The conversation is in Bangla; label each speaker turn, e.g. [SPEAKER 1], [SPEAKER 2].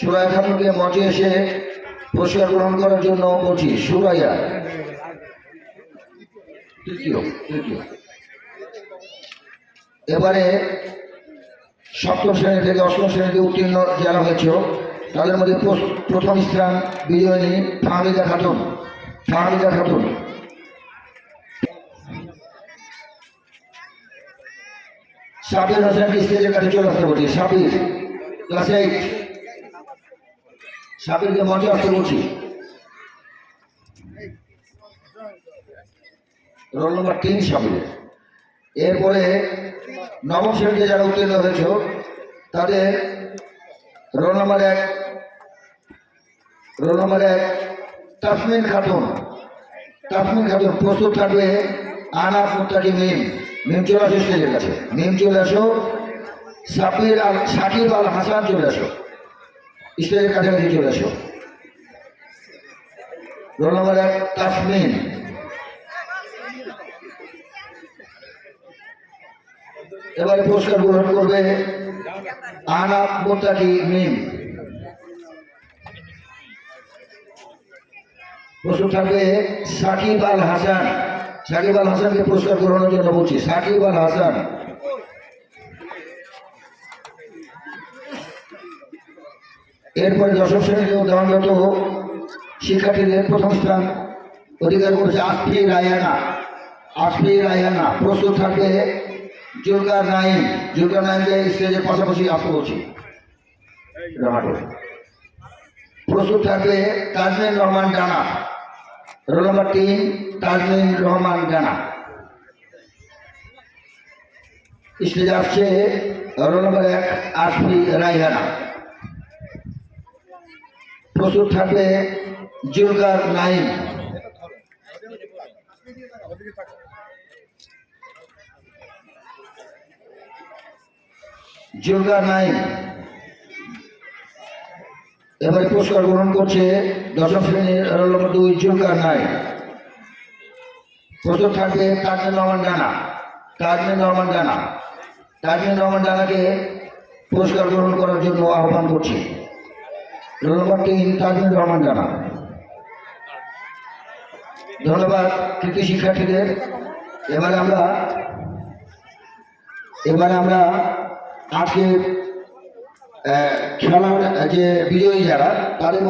[SPEAKER 1] সুরাইয়া খাতুনকে মঞ্চে এসে পুরস্কার গ্রহণ করার জন্য বলছি, সুরাইয়া। তৃতীয় তৃতীয়। এবারে সপ্তম শ্রেণি থেকে অষ্টম শ্রেণীতে উত্তীর্ণ যারা হয়েছে, তাদের মধ্যে প্রথম স্থান বিজয়িনী ফাহমিদা খাতুন। ফাহমিদা খাতুন। সাবির হোসেনকে স্টেজের কাছে চলে আসতে বলছি। সাবির ক্লাস এইট সাবিরকে মঞ্চে আসতে বলছি। রোল নম্বর তিন সাবির এরপরে নবম শ্রেণীতে যারা উত্তীর্ণ হয়েছে, তাদের রোল নম্বর এক, রোল নম্বর এক, তাসমিন খাতুন। তাসমিন খাতুন প্রস্তুত থাকবে আনাফ মুত্তাকি মিম। মিম চলে আসো স্টেজের কাছে। মিম চলে আসো সাবির আল সাকিব আল হাসান চলে আসো। স্টেজের কাছাকাছি চলে আসো। রোল নম্বর এক, তাসমিন। এবারে পুরস্কার গ্রহণ করবে আনাপ মোতাকি মিম। প্রশ্ন থাকবে, সাকিব আল হাসান। সাকিব আল হাসানকে পুরস্কার গ্রহণের জন্য বলছি, সাকিব আল হাসান। এরপরে দশম শ্রেণীতে উদাহরণগত শিক্ষার্থীদের প্রথম স্থান অধিকার করেছে আসফি রায়ানা। আসফি রায়ানা, প্রস্তুত থাকবে জুলকার নাইম। জুলকার নাইমকে স্টেজের পাশাপাশি আসতে বলছি। প্রস্তুত থাকবে তাজমিন রহমান ডানা রোল নম্বর তিন, তাজমিন রহমান ডানা স্টেজে আসছে রোল নম্বর এক, আসফি রায়হানা। প্রস্তুত থাকবে জুলকার নাইম। জুলকার নাইম। এবারে পুরস্কার গ্রহণ করছে দশম শ্রেণির দুই জুলকার নাইম। প্রস্তুত থাকবে তাজমিন রহমান ডানা তাজমিন রহমান ডানা তাজমিন রহমান ডানাকে পুরস্কার গ্রহণ করার জন্য আহ্বান করছি। নম্বর তিন রহমান জানা ধন্যবাদ কৃতি শিক্ষার্থীদের। এবারে আমরা এবারে আমরা আজকে খেলার যে বিজয়ী যারা, তাদের